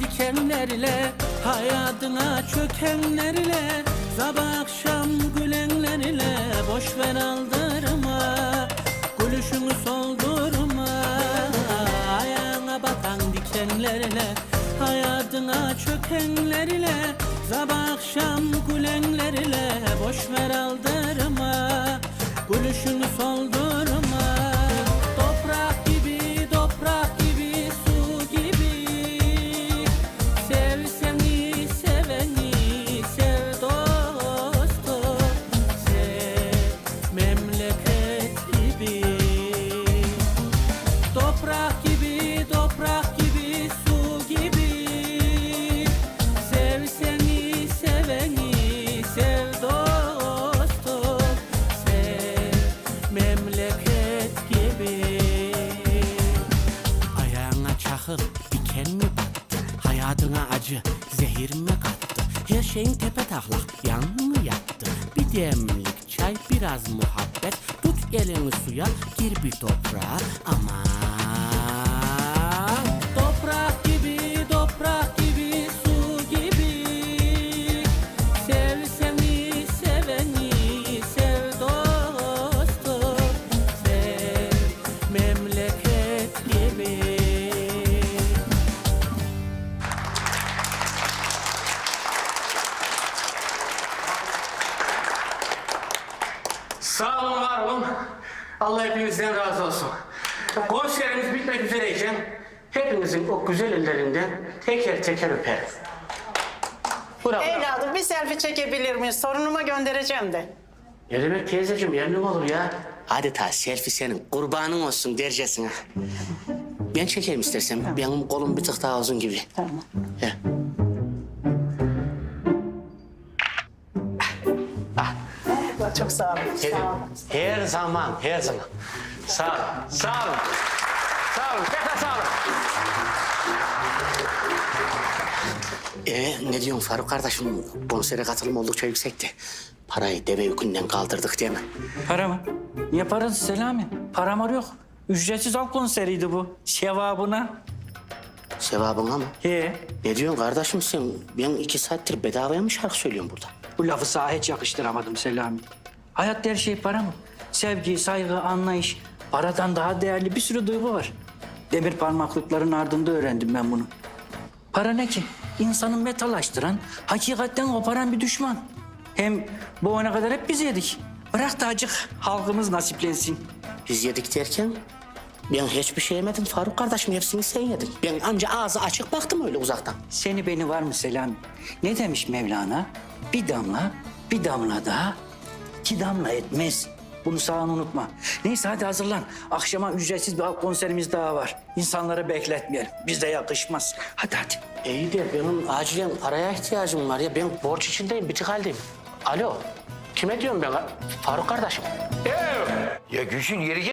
düşenler ile Hayatına çökenler ile Sabah akşam gülenler ile Boş ver aldırma Gülüşünü soldurma. Ayağına batan dikenlerle Hayatına çökenlerle Sabah akşam gülenlerle Boş ver aldırma Gülüşünü soldurma şeyin tepe taklak, yan mı yattı? Bir demlik çay, biraz muhabbet. Tut elini suya, gir bir toprağa. Aman Sağ olun, var olun. Allah hepinizden razı olsun. Konserimiz bitmek üzereyken hepinizin o güzel ellerinden teker teker öperim. Bravo. Evladım bir selfie çekebilir miyiz? Sorunuma göndereceğim de. Ne demek teyzeciğim, memnun olur ya. Adeta selfie senin, kurbanın olsun dercesine. Ben çekeyim istersen, benim kolum bir tık daha uzun gibi. Tamam. He. Çok sağ olun. Sağ olun. Her zaman, her zaman. Sağ olun, sağ olun. Sağ olun, tekrar sağ olun. Ee, ne diyorsun Faruk kardeşim? Konsere katılım oldukça yüksekti. Parayı deve yükünden kaldırdık değil mi? Para mı? Niye parası Selami? Param yok. Ücretsiz halk konseriydi bu. Sevabına. Sevabına mı? He. Ne diyorsun kardeşim sen? Ben iki saattir bedavaya mı şarkı söylüyorum burada? Bu lafı sağa hiç yakıştıramadım Selami. Hayatta her şey para mı? Sevgi, saygı, anlayış. Paradan daha değerli bir sürü duygu var. Demir parmaklıkların ardında öğrendim ben bunu. Para ne ki? İnsanı metalaştıran, hakikatten koparan bir düşman. Hem bu ana kadar hep biz yedik. Bırak da acık halkımız nasiplensin. Biz yedik derken ben hiçbir şey yemedim Faruk kardeşim. Hepsini sen yedin. Ben anca ağzı açık baktım öyle uzaktan. Seni beni var mı Selami? Ne demiş Mevlana? Bir damla, bir damla daha, iki damla etmez. Bunu sakın unutma. Neyse hadi hazırlan. Akşama ücretsiz bir halk konserimiz daha var. İnsanları bekletmeyelim. Bize yakışmaz. Hadi hadi. İyi de benim acilen paraya ihtiyacım var ya. Ben borç içindeyim, bitik haldeyim. Alo, kime diyorum ben? Faruk kardeşim. Ya Gülsün yeri